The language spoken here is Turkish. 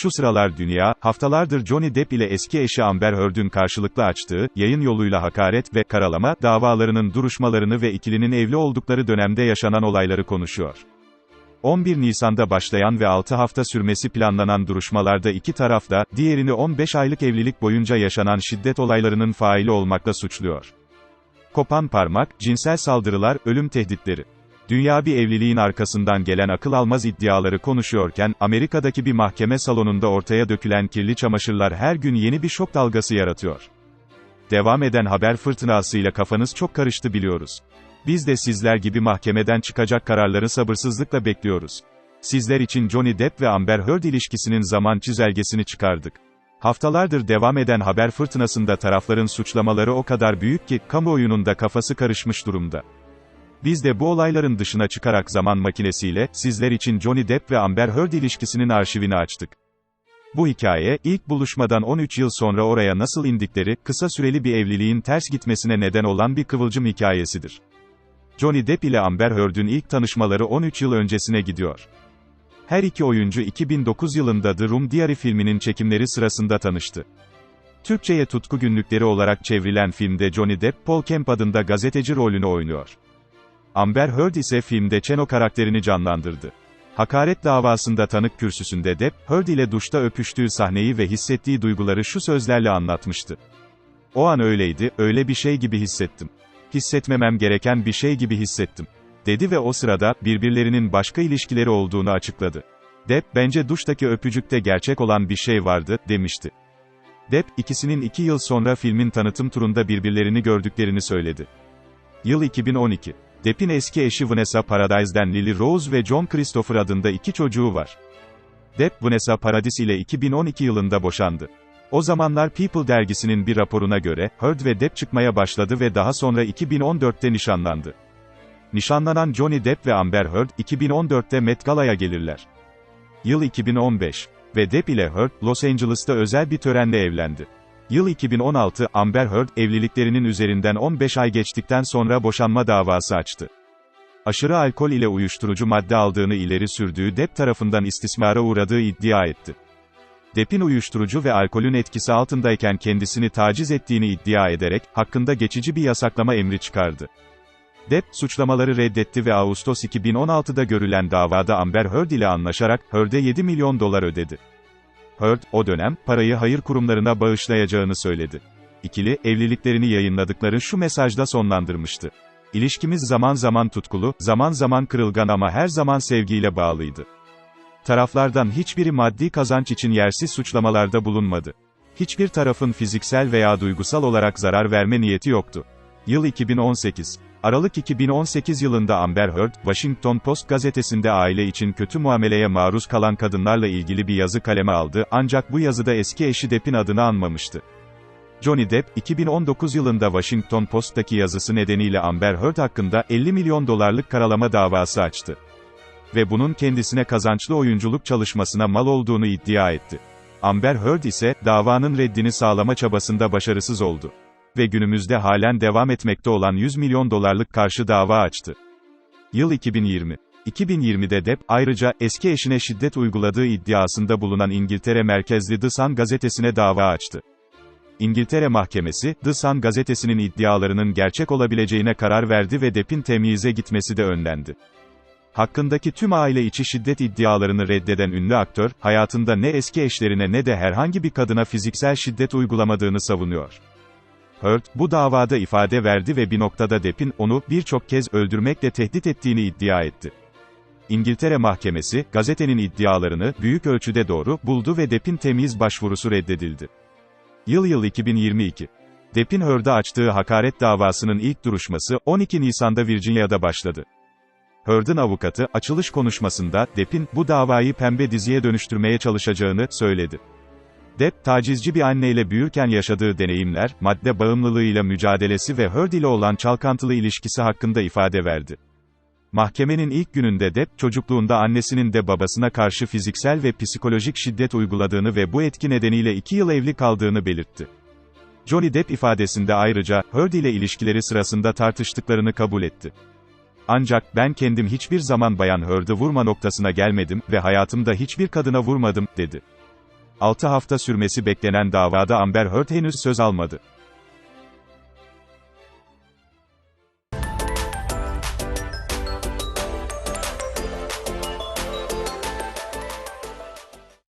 Şu sıralar dünya, haftalardır Johnny Depp ile eski eşi Amber Heard'ün karşılıklı açtığı, yayın yoluyla hakaret ve karalama davalarının duruşmalarını ve ikilinin evli oldukları dönemde yaşanan olayları konuşuyor. 11 Nisan'da başlayan ve 6 hafta sürmesi planlanan duruşmalarda iki taraf da, diğerini 15 aylık evlilik boyunca yaşanan şiddet olaylarının faili olmakla suçluyor. Kopan parmak, cinsel saldırılar, ölüm tehditleri. Dünya bir evliliğin arkasından gelen akıl almaz iddiaları konuşuyorken, Amerika'daki bir mahkeme salonunda ortaya dökülen kirli çamaşırlar her gün yeni bir şok dalgası yaratıyor. Devam eden haber fırtınasıyla kafanız çok karıştı biliyoruz. Biz de sizler gibi mahkemeden çıkacak kararları sabırsızlıkla bekliyoruz. Sizler için Johnny Depp ve Amber Heard ilişkisinin zaman çizelgesini çıkardık. Haftalardır devam eden haber fırtınasında tarafların suçlamaları o kadar büyük ki, kamuoyunun da kafası karışmış durumda. Biz de bu olayların dışına çıkarak zaman makinesiyle, sizler için Johnny Depp ve Amber Heard ilişkisinin arşivini açtık. Bu hikaye, ilk buluşmadan 13 yıl sonra oraya nasıl indikleri, kısa süreli bir evliliğin ters gitmesine neden olan bir kıvılcım hikayesidir. Johnny Depp ile Amber Heard'ün ilk tanışmaları 13 yıl öncesine gidiyor. Her iki oyuncu 2009 yılında The Room Diary filminin çekimleri sırasında tanıştı. Türkçe'ye tutku günlükleri olarak çevrilen filmde Johnny Depp, Paul Kemp adında gazeteci rolünü oynuyor. Amber Heard ise filmde Cheno karakterini canlandırdı. Hakaret davasında tanık kürsüsünde Depp, Heard ile duşta öpüştüğü sahneyi ve hissettiği duyguları şu sözlerle anlatmıştı. O an öyleydi, öyle bir şey gibi hissettim. Hissetmemem gereken bir şey gibi hissettim. Dedi ve o sırada, birbirlerinin başka ilişkileri olduğunu açıkladı. Depp, bence duştaki öpücükte gerçek olan bir şey vardı, demişti. Depp, ikisinin iki yıl sonra filmin tanıtım turunda birbirlerini gördüklerini söyledi. Yıl 2012. Depp'in eski eşi Vanessa Paradise'den Lily Rose ve John Christopher adında iki çocuğu var. Depp, Vanessa Paradis ile 2012 yılında boşandı. O zamanlar People dergisinin bir raporuna göre, Heard ve Depp çıkmaya başladı ve daha sonra 2014'te nişanlandı. Nişanlanan Johnny Depp ve Amber Heard, 2014'te Met Gala'ya gelirler. Yıl 2015. Ve Depp ile Heard, Los Angeles'ta özel bir törenle evlendi. Yıl 2016, Amber Heard, evliliklerinin üzerinden 15 ay geçtikten sonra boşanma davası açtı. Aşırı alkol ile uyuşturucu madde aldığını ileri sürdüğü Depp tarafından istismara uğradığı iddia etti. Depp'in uyuşturucu ve alkolün etkisi altındayken kendisini taciz ettiğini iddia ederek, hakkında geçici bir yasaklama emri çıkardı. Depp, suçlamaları reddetti ve Ağustos 2016'da görülen davada Amber Heard ile anlaşarak, Heard'e 7 milyon dolar ödedi. Heard, o dönem, parayı hayır kurumlarına bağışlayacağını söyledi. İkili, evliliklerini yayınladıkları şu mesajda sonlandırmıştı. İlişkimiz zaman zaman tutkulu, zaman zaman kırılgan ama her zaman sevgiyle bağlıydı. Taraflardan hiçbiri maddi kazanç için yersiz suçlamalarda bulunmadı. Hiçbir tarafın fiziksel veya duygusal olarak zarar verme niyeti yoktu. Yıl 2018. Aralık 2018 yılında Amber Heard, Washington Post gazetesinde aile için kötü muameleye maruz kalan kadınlarla ilgili bir yazı kaleme aldı, ancak bu yazıda eski eşi Depp'in adını anmamıştı. Johnny Depp, 2019 yılında Washington Post'taki yazısı nedeniyle Amber Heard hakkında 50 milyon dolarlık karalama davası açtı. Ve bunun kendisine kazançlı oyunculuk çalışmasına mal olduğunu iddia etti. Amber Heard ise, davanın reddini sağlama çabasında başarısız oldu ve günümüzde halen devam etmekte olan 100 milyon dolarlık karşı dava açtı. Yıl 2020. 2020'de Depp, ayrıca, eski eşine şiddet uyguladığı iddiasında bulunan İngiltere merkezli The Sun gazetesine dava açtı. İngiltere Mahkemesi, The Sun gazetesinin iddialarının gerçek olabileceğine karar verdi ve Depp'in temyize gitmesi de önlendi. Hakkındaki tüm aile içi şiddet iddialarını reddeden ünlü aktör, hayatında ne eski eşlerine ne de herhangi bir kadına fiziksel şiddet uygulamadığını savunuyor. Heard, bu davada ifade verdi ve bir noktada Depp'in, onu, birçok kez öldürmekle tehdit ettiğini iddia etti. İngiltere Mahkemesi, gazetenin iddialarını, büyük ölçüde doğru, buldu ve Depp'in temiz başvurusu reddedildi. Yıl yıl 2022. Depp'in Heard'a açtığı hakaret davasının ilk duruşması, 12 Nisan'da Virginia'da başladı. Heard'ın avukatı, açılış konuşmasında, Depp'in, bu davayı pembe diziye dönüştürmeye çalışacağını, söyledi. Depp, tacizci bir anneyle büyürken yaşadığı deneyimler, madde bağımlılığıyla mücadelesi ve Heard ile olan çalkantılı ilişkisi hakkında ifade verdi. Mahkemenin ilk gününde Depp, çocukluğunda annesinin de babasına karşı fiziksel ve psikolojik şiddet uyguladığını ve bu etki nedeniyle iki yıl evli kaldığını belirtti. Johnny Depp ifadesinde ayrıca, Heard ile ilişkileri sırasında tartıştıklarını kabul etti. Ancak, ben kendim hiçbir zaman Bayan Heard'ı vurma noktasına gelmedim ve hayatımda hiçbir kadına vurmadım, dedi. 6 hafta sürmesi beklenen davada Amber Heard henüz söz almadı.